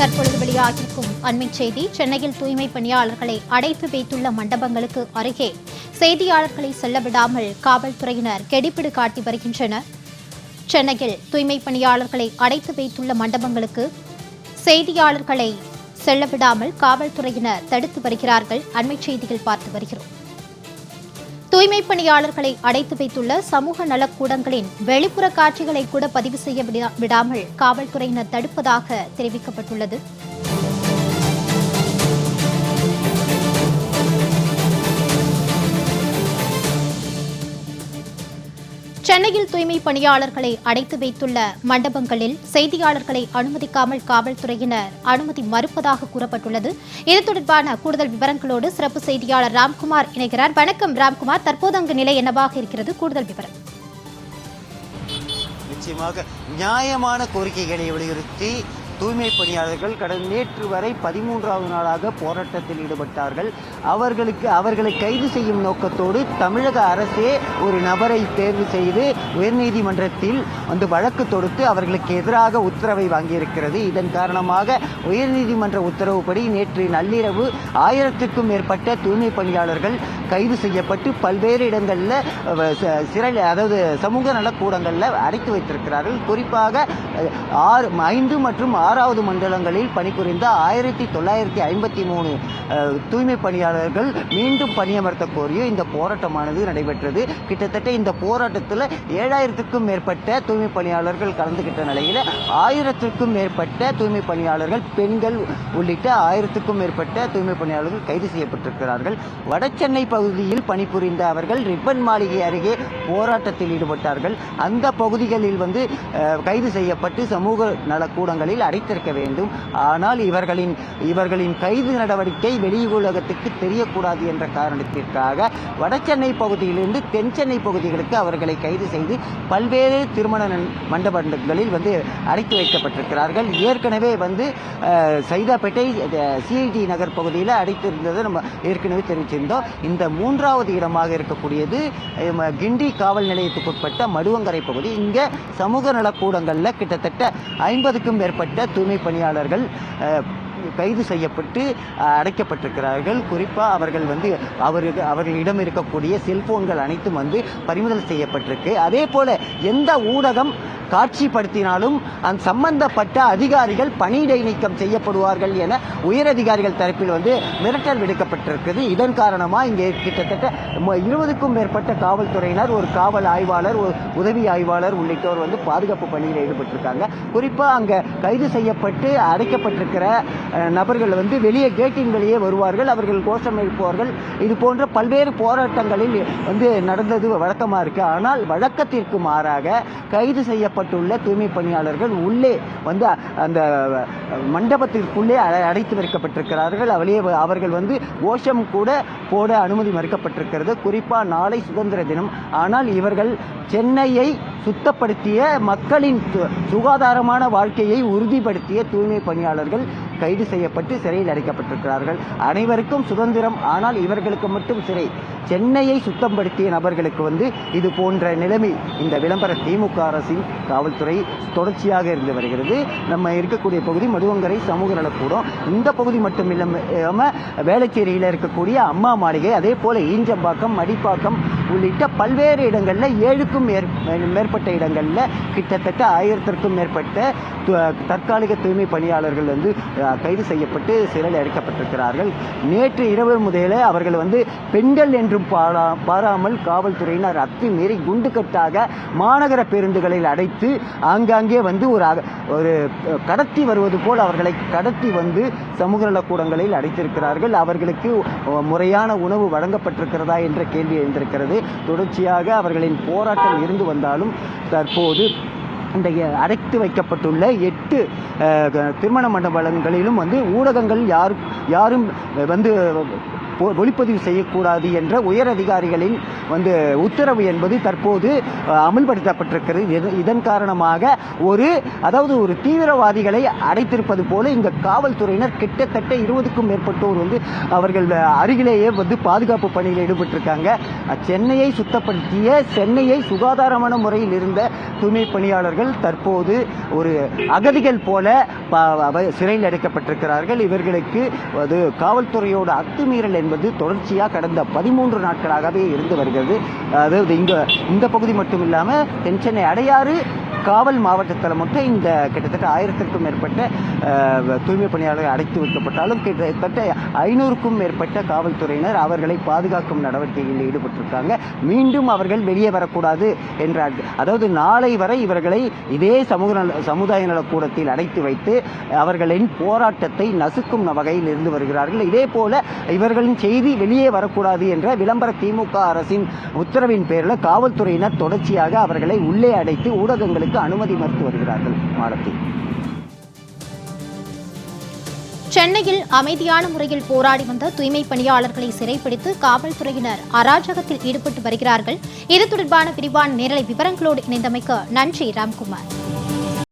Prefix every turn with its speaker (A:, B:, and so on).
A: தற்பொழுது வெளியாகியிருக்கும் அண்மை செய்தி சென்னையில் தூய்மை பணியாளர்களை அடைத்து வைத்துள்ள மண்டபங்களுக்கு அருகே செய்தியாளர்களை செல்ல விடாமல் காவல்துறையினர் கெடிப்பிடு காட்டி வருகின்றனர். சென்னையில் தூய்மை பணியாளர்களை அடைத்து வைத்துள்ள மண்டபங்களுக்கு செய்தியாளர்களை செல்ல விடாமல் காவல்துறையினர் தடுத்து வருகிறார்கள். அண்மை செய்தியில் பார்த்து வருகிறோம். தூய்மை பணியாளர்களை அடைத்து வைத்துள்ள சமூக நலக்கூடங்களின் வெளிப்புற காட்சிகளை கூட பதிவு செய்ய விடாமல் காவல்துறையினர் தடுப்பதாக தெரிவிக்கப்பட்டுள்ளது. சென்னையில் தூய்மை பணியாளர்களை அடைத்து வைத்துள்ள மண்டபங்களில் செய்தியாளர்களை அனுமதிக்காமல் காவல்துறையினர் அனுமதி மறுப்பதாக கூறப்பட்டுள்ளது. இது தொடர்பான கூடுதல் விவரங்களோடு சிறப்பு செய்தியாளர் ராம்குமார் இணைகிறார். வணக்கம் ராம்குமார். தற்போது அங்கு நிலை என்னவாக இருக்கிறது? கூடுதல் விவரம்.
B: நிச்சயமாக நியாயமான கோரிக்கைகளை வலியுறுத்தி தூய்மை பணியாளர்கள் கடந்த நேற்று வரை பதிமூன்றாவது நாளாக போராட்டத்தில் ஈடுபட்டார்கள். அவர்களுக்கு அவர்களை கைது செய்யும் நோக்கத்தோடு தமிழக அரசே ஒரு நபரை தேர்வு செய்து உயர்நீதிமன்றத்தில் வந்து வழக்கு தொடுத்து அவர்களுக்கு எதிராக உத்தரவை வாங்கியிருக்கிறது. இதன் காரணமாக உயர்நீதிமன்ற உத்தரவுப்படி நேற்று நள்ளிரவு ஆயிரத்திற்கும் மேற்பட்ட தூய்மை பணியாளர்கள் கைது செய்யப்பட்டு பல்வேறு இடங்களில் சிறை அதாவது சமூக நலக்கூடங்களில் அடைத்து வைத்திருக்கிறார்கள். குறிப்பாக ஆறு ஐந்து மற்றும் ஆறாவது மண்டலங்களில் பணிபுரிந்த ஆயிரத்தி தொள்ளாயிரத்தி ஐம்பத்தி மூணு தூய்மை பணியாளர்கள் மீண்டும் பணியமர்த்த கோரியும் இந்த போராட்டமானது நடைபெற்றது. கிட்டத்தட்ட இந்த போராட்டத்தில் ஏழாயிரத்துக்கும் மேற்பட்ட தூய்மை பணியாளர்கள் கலந்துகிட்ட நிலையில் ஆயிரத்திற்கும் மேற்பட்ட தூய்மை பணியாளர்கள் பெண்கள் உள்ளிட்ட ஆயிரத்துக்கும் மேற்பட்ட தூய்மை பணியாளர்கள் கைது செய்யப்பட்டிருக்கிறார்கள். வடசென்னை பகுதியில் பணிபுரிந்த அவர்கள் ரிப்பன் மாளிகை அருகே போராட்டத்தில் ஈடுபட்டார்கள். அந்த பகுதிகளில் வந்து கைது செய்யப்பட்ட சமூக நலக்கூடங்களில் அடைத்திருக்க வேண்டும். ஆனால் இவர்களின் இவர்களின் கைது நடவடிக்கை வெளி உலகத்துக்கு தெரியக்கூடாது என்ற காரணத்திற்காக வடசென்னை பகுதியிலிருந்து தென் சென்னை பகுதிகளுக்கு அவர்களை கைது செய்து பல்வேறு திருமண மண்டபங்களில் வந்து அடைத்து வைக்கப்பட்டிருக்கிறார்கள். ஏற்கனவே வந்து சைதாப்பேட்டை சிஐடி நகர் பகுதியில் அடைத்திருந்ததை நம்ம ஏற்கனவே தெரிவிச்சிருந்தோம். இந்த மூன்றாவது இடமாக இருக்கக்கூடியது கிண்டி காவல் நிலையத்துக்குட்பட்ட மடுவங்கரை பகுதி. இங்கே சமூக நலக்கூடங்களில் கிட்டத்தட்ட ஐம்பதுக்கும் மேற்பட்ட தூய்மை பணியாளர்கள் கைது செய்யப்பட்டு அடைக்கப்பட்டிருக்கிறார்கள். குறிப்பாக அவர்கள் வந்து அவருக்கு அவர்களிடம் இருக்கக்கூடிய செல்போன்கள் அனைத்தும் வந்து பறிமுதல் செய்யப்பட்டிருக்கு. அதே போல எந்த ஊடகம் காட்சிப்படுத்தினாலும் அந்த சம்பந்தப்பட்ட அதிகாரிகள் பணியிடை நீக்கம் செய்யப்படுவார்கள் என உயரதிகாரிகள் தரப்பில் வந்து மிரட்டல் விடுக்கப்பட்டிருக்குது. இதன் காரணமாக இங்கே கிட்டத்தட்ட இருபதுக்கும் மேற்பட்ட காவல்துறையினர் ஒரு காவல் ஆய்வாளர் ஒரு உதவி ஆய்வாளர் உள்ளிட்டோர் வந்து பாதுகாப்பு பணியில் ஈடுபட்டிருக்காங்க. குறிப்பாக அங்கே கைது செய்யப்பட்டு அடைக்கப்பட்டிருக்கிற நபர்கள் வந்து வெளியே கேட்டின் வெளியே வருவார்கள் அவர்கள் கோஷம் எழுப்புவார்கள். இது போன்ற பல்வேறு போராட்டங்களில் வந்து நடந்தது வழக்கமாக இருக்கு. ஆனால் வழக்கத்திற்கு மாறாக கைது செய்யப்பட்டுள்ள தூய்மை பணியாளர்கள் உள்ளே வந்து அந்த மண்டபத்திற்குள்ளே அடை- அடைத்து வைக்கப்பட்டிருக்கிறார்கள். அவளே அவர்கள் வந்து கோஷம் கூட போட அனுமதி மறுக்கப்பட்டிருக்கிறது. குறிப்பாக நாளை சுதந்திர தினம். ஆனால் இவர்கள் சென்னையை சுத்தப்படுத்திய மக்களின் சு- சுகாதாரமான வாழ்க்கையை உறுதிப்படுத்திய தூய்மை பணியாளர்கள் கைது செய்யப்பட்டு சிறையில் அடைக்கப்பட்டிருக்கிறார்கள். அனைவருக்கும் சுதந்திரம். ஆனால் இவர்களுக்கு மட்டும் சிறை. சென்னையை சுத்தப்படுத்திய நபர்களுக்கு வந்து இது போன்ற நிலைமை இந்த விளம்பர திமுக அரசின் காவல்துறை தொடர்ச்சியாக இருந்து வருகிறது. நம்ம இருக்கக்கூடிய பகுதி மதுவங்கரை சமூக நலக்கூடம். இந்த பகுதி மட்டும் இல்லாம வேளச்சேரியில் இருக்கக்கூடிய அம்மா மாளிகை அதே போல ஈஞ்சம்பாக்கம் மடிப்பாக்கம் உள்ளிட்ட பல்வேறு இடங்களில் ஏழுக்கும் மேற்- மேற்பட்ட இடங்களில் கிட்டத்தட்ட ஆயிரத்திற்கும் மேற்பட்ட தற்காலிக தூய்மை பணியாளர்கள் வந்து கைது செய்யப்பட்டு சிறையில் அடைக்கப்பட்டிருக்கிறார்கள். நேற்று இரவு முதலே அவர்கள் வந்து பெண்கள் என்றும் பாரா பாராமல் காவல்துறையினர் அத்துமீறி குண்டுக்கட்டாக மாநகர பேருந்துகளில் அடைத்து ஆங்காங்கே வந்து ஒரு ஒரு கடத்தி வருவது போல் அவர்களை கடத்தி வந்து சமூக நலக்கூடங்களில் அடைத்திருக்கிறார்கள். அவர்களுக்கு முறையான உணவு வழங்கப்பட்டிருக்கிறதா என்ற கேள்வி எழுந்திருக்கிறது. தொடர்ச்சியாக அவர்களின் போராட்டம் இருந்து வந்தாலும் தற்போது இந்த அடைத்து வைக்கப்பட்டுள்ள எட்டு திருமண மண்டபங்களிலும் வந்து ஊடகங்கள் யார் யாரும் வந்து ஒளிப்பதிவு செய்யக்கூடாது என்ற உயர் அதிகாரிகளின் வந்து உத்தரவு என்பது தற்போது அமல்படுத்தப்பட்டிருக்கிறது. இதன் காரணமாக ஒரு அதாவது ஒரு தீவிரவாதிகளை அடைத்திருப்பது போல இந்த காவல்துறையினர் கிட்டத்தட்ட இருபதுக்கும் மேற்பட்டோர் வந்து அவர்கள் அருகிலேயே வந்து பாதுகாப்பு பணியில் ஈடுபட்டிருக்காங்க. சென்னையை சுத்தப்படுத்திய சென்னையை சுகாதாரமான முறையில் இருந்த தூய்மை பணியாளர்கள் தற்போது ஒரு அகதிகள் போல சிறையில் அடைக்கப்பட்டிருக்கிறார்கள். இவர்களுக்கு அது காவல்துறையோட அத்துமீறல் என்பது தொடர்ச்சியாக கடந்த பதிமூன்று நாட்களாகவே இருந்து வருகிறது. அதாவது இங்க இந்த பகுதி மட்டும் இல்லாமல் தென் சென்னை அடையாறு காவல் மாவட்டத்தில் மட்டும் இந்த கிட்டத்தட்ட ஆயிரத்திற்கும் மேற்பட்ட தூய்மை பணியாளர்கள் அடைத்து வைக்கப்பட்டாலும் கிட்டத்தட்ட ஐநூறுக்கும் மேற்பட்ட காவல்துறையினர் அவர்களை பாதுகாக்கும் நடவடிக்கைகளில் ஈடுபட்டிருக்காங்க. மீண்டும் அவர்கள் வெளியே வரக்கூடாது என்றார். அதாவது நாளை வரை இவர்களை இதே சமூக நல சமுதாய நலக்கூடத்தில் அடைத்து வைத்து அவர்களின் போராட்டத்தை நசுக்கும் வகையில் இருந்து வருகிறார்கள். இதே போல இவர்களின் செய்தி வெளியே வரக்கூடாது என்ற விளம்பர திமுக அரசின் உத்தரவின் பேரில் காவல்துறையினர் தொடர்ச்சியாக அவர்களை உள்ளே அடைத்து ஊடகங்களுக்கு அனுமதி மறுத்து வருகிறார்கள் மாலத்தி
A: சென்னையில் அமைதியான முறையில் போராடி வந்த தூய்மை பணியாளர்களை சிறைப்பிடித்து காவல்துறையினர் அராஜகத்தில் ஈடுபட்டு வருகிறார்கள். இது தொடர்பான விரிவான நேரலை விவரங்களோடு இணைந்தமைக்கு நன்றி ராம்குமார்.